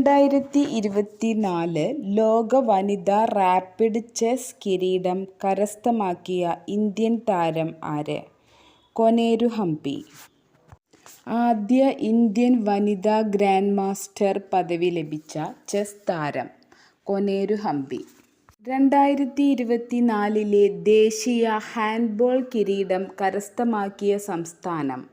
രണ്ടായിരത്തി ഇരുപത്തിനാല് ലോക വനിതാ റാപ്പിഡ് ചെസ് കിരീടം കരസ്ഥമാക്കിയ ഇന്ത്യൻ താരം ആര്? കൊനേരു ഹംപി. ആദ്യ ഇന്ത്യൻ വനിതാ ഗ്രാൻഡ് മാസ്റ്റർ പദവി ലഭിച്ച ചെസ് താരം കൊനേരു ഹംപി. രണ്ടായിരത്തി ഇരുപത്തിനാലിലെ ദേശീയ ഹാൻഡ്ബോൾ കിരീടം കരസ്ഥമാക്കിയ സംസ്ഥാനം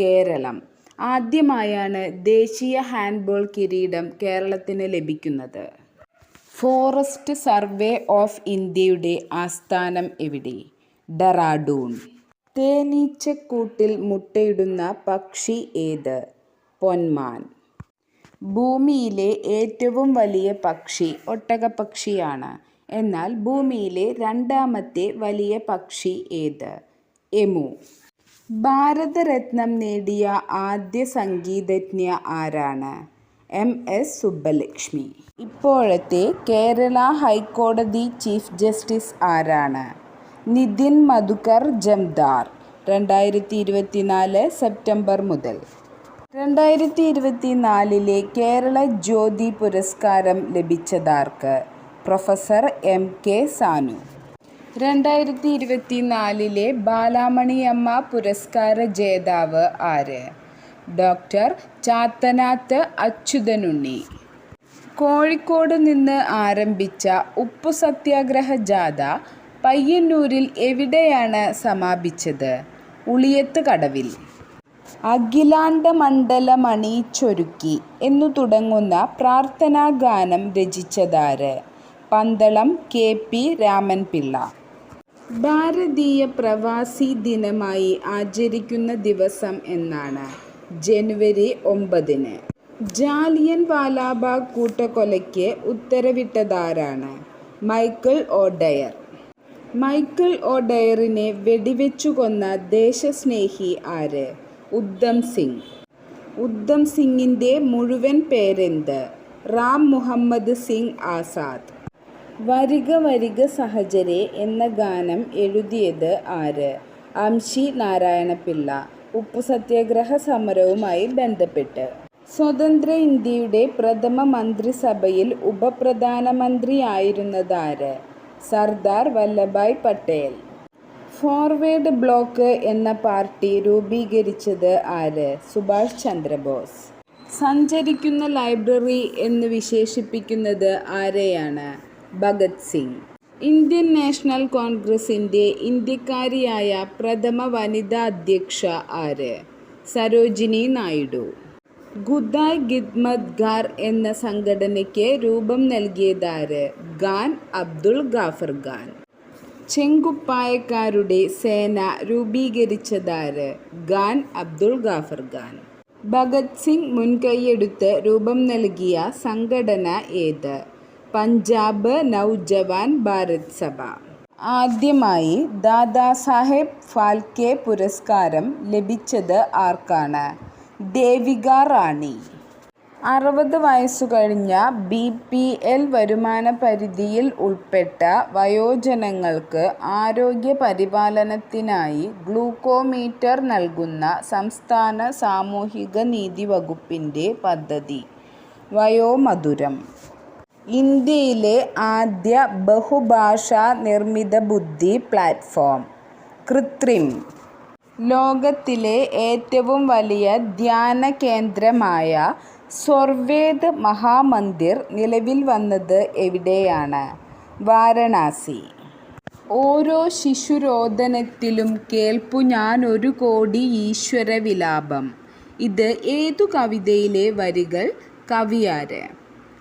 കേരളം. ആദ്യമായാണ് ദേശീയ ഹാൻഡ്ബോൾ കിരീടം കേരളത്തിന് ലഭിക്കുന്നത്. ഫോറസ്റ്റ് സർവേ ഓഫ് ഇന്ത്യയുടെ ആസ്ഥാനം എവിടെ? ഡറാഡൂൺ. തേനീച്ചക്കൂട്ടിൽ മുട്ടയിടുന്ന പക്ഷി ഏത്? പൊന്മാൻ. ഭൂമിയിലെ ഏറ്റവും വലിയ പക്ഷി ഒട്ടകപ്പക്ഷിയാണ്. എന്നാൽ ഭൂമിയിലെ രണ്ടാമത്തെ വലിയ പക്ഷി ഏത്? എമു. ഭാരതരത്നം നേടിയ ആദ്യ സംഗീതജ്ഞ ആരാണ്? M S Subbulakshmi. ഇപ്പോഴത്തെ കേരള ഹൈക്കോടതി ചീഫ് ജസ്റ്റിസ് ആരാണ്? നിതിൻ മധുക്കർ ജംദാർ. രണ്ടായിരത്തി ഇരുപത്തിനാല് സെപ്റ്റംബർ മുതൽ. രണ്ടായിരത്തി ഇരുപത്തിനാലിലെ കേരള ജ്യോതി പുരസ്കാരം ലഭിച്ചതാർക്ക് പ്രൊഫസർ എം കെ സാനു. രണ്ടായിരത്തി ഇരുപത്തി നാലിലെ ബാലാമണിയമ്മ പുരസ്കാര ജേതാവ് ആര്? ഡോക്ടർ ചാത്തനാത്ത് അച്യുതനുണ്ണി. കോഴിക്കോട് നിന്ന് ആരംഭിച്ച ഉപ്പു സത്യാഗ്രഹ ജാഥ പയ്യന്നൂരിൽ എവിടെയാണ് സമാപിച്ചത്? ഉളിയത്ത് കടവിൽ. അഖിലാണ്ട മണ്ഡല മണി ചൊരുക്കി എന്നു തുടങ്ങുന്ന പ്രാർത്ഥനാ ഗാനം രചിച്ചതാര്? Pandalam K P Ramanpillai. ഭാരതീയ പ്രവാസി ദിനമായി ആചരിക്കുന്ന ദിവസം എന്നാണ്. ജനുവരി ഒമ്പതിന്. ജാലിയൻ വാലാബാഗ് കൂട്ടക്കൊലയ്ക്ക് ഉത്തരവിട്ടതാരാണ്? Michael O'Dwyer. മൈക്കിൾ ഓഡയറിനെ വെടിവെച്ചു കൊന്ന ദേശസ്നേഹി ആര്? ഉദ്ധം സിംഗ്. ഉദ്ധം സിംഗിന്റെ മുഴുവൻ പേരെന്ത്? റാം മുഹമ്മദ് സിംഗ് ആസാദ്. വരിക വരിക സഹചരെ എന്ന ഗാനം എഴുതിയത് ആര്? അംശി നാരായണപിള്ള. ഉപ്പു സത്യാഗ്രഹ സമരവുമായി ബന്ധപ്പെട്ട്. സ്വതന്ത്ര ഇന്ത്യയുടെ പ്രഥമ മന്ത്രിസഭയിൽ ഉപപ്രധാനമന്ത്രിയായിരുന്നതാര്? സർദാർ വല്ലഭായ് പട്ടേൽ. ഫോർവേഡ് ബ്ലോക്ക് എന്ന പാർട്ടി രൂപീകരിച്ചത് ആര്? സുഭാഷ് ചന്ദ്രബോസ്. സഞ്ചരിക്കുന്ന ലൈബ്രറി എന്ന് വിശേഷിപ്പിക്കുന്നത് ആരെയാണ്? ഭഗത് സിംഗ്. ഇന്ത്യൻ നാഷണൽ കോൺഗ്രസിന്റെ ഇന്ത്യക്കാരിയായ പ്രഥമ വനിതാ അധ്യക്ഷ ആര്? സരോജിനി നായിഡു. ഗുദായ് ഗിദ്മത് ഗാർ എന്ന സംഘടനയ്ക്ക് രൂപം നൽകിയതാര് ഖാൻ അബ്ദുൾ ഗാഫർ ഖാൻ. ചെങ്കുപ്പായക്കാരുടെ സേന രൂപീകരിച്ചതാര് ഖാൻ അബ്ദുൾ ഗാഫർ ഖാൻ. ഭഗത് സിംഗ് മുൻകൈയെടുത്ത് രൂപം നൽകിയ സംഘടന ഏത്? പഞ്ചാബ് നൗജവാൻ ഭാരത് സഭ. ആദ്യമായി ദാദാസാഹേബ് ഫാൽക്കെ പുരസ്കാരം ലഭിച്ചത് ആർക്കാണ്? ദേവിക റാണി. അറുപത് വയസ്സു കഴിഞ്ഞ ബി പി എൽ വരുമാന പരിധിയിൽ ഉൾപ്പെട്ട വയോജനങ്ങൾക്ക് ആരോഗ്യ പരിപാലനത്തിനായി ഗ്ലൂക്കോമീറ്റർ നൽകുന്ന സംസ്ഥാന സാമൂഹിക നീതി വകുപ്പിന്റെ പദ്ധതി. വയോമധുരം. ഇന്ത്യയിലെ ആദ്യ ബഹുഭാഷാ നിർമ്മിത ബുദ്ധി പ്ലാറ്റ്ഫോം. കൃത്രിം. ലോകത്തിലെ ഏറ്റവും വലിയ ധ്യാന കേന്ദ്രമായ സ്വർവേദ് മഹാമന്ദിർ നിലവിൽ വന്നത് എവിടെയാണ്? വാരണാസി. ഓരോ ശിശുരോദനത്തിലും കേൾപ്പു ഞാൻ ഒരു കോടി ഈശ്വര വിലാപം ഇത് ഏതു കവിതയിലെ വരികൾ? കവിയാര്?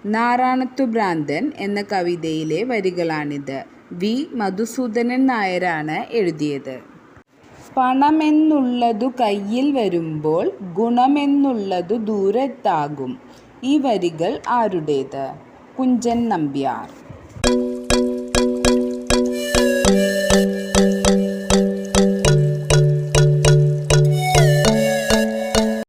നാറാണത്തു ഭ്രാന്തൻ എന്ന കവിതയിലെ വരികളാണിത്. വി. മധുസൂദനൻ നായരാണ് എഴുതിയത്. പണമെന്നുള്ളതു കയ്യിൽ വരുമ്പോൾ ഗുണമെന്നുള്ളതു ദൂരത്താകും. ഈ വരികൾ ആരുടേത്? കുഞ്ചൻ നമ്പ്യാർ.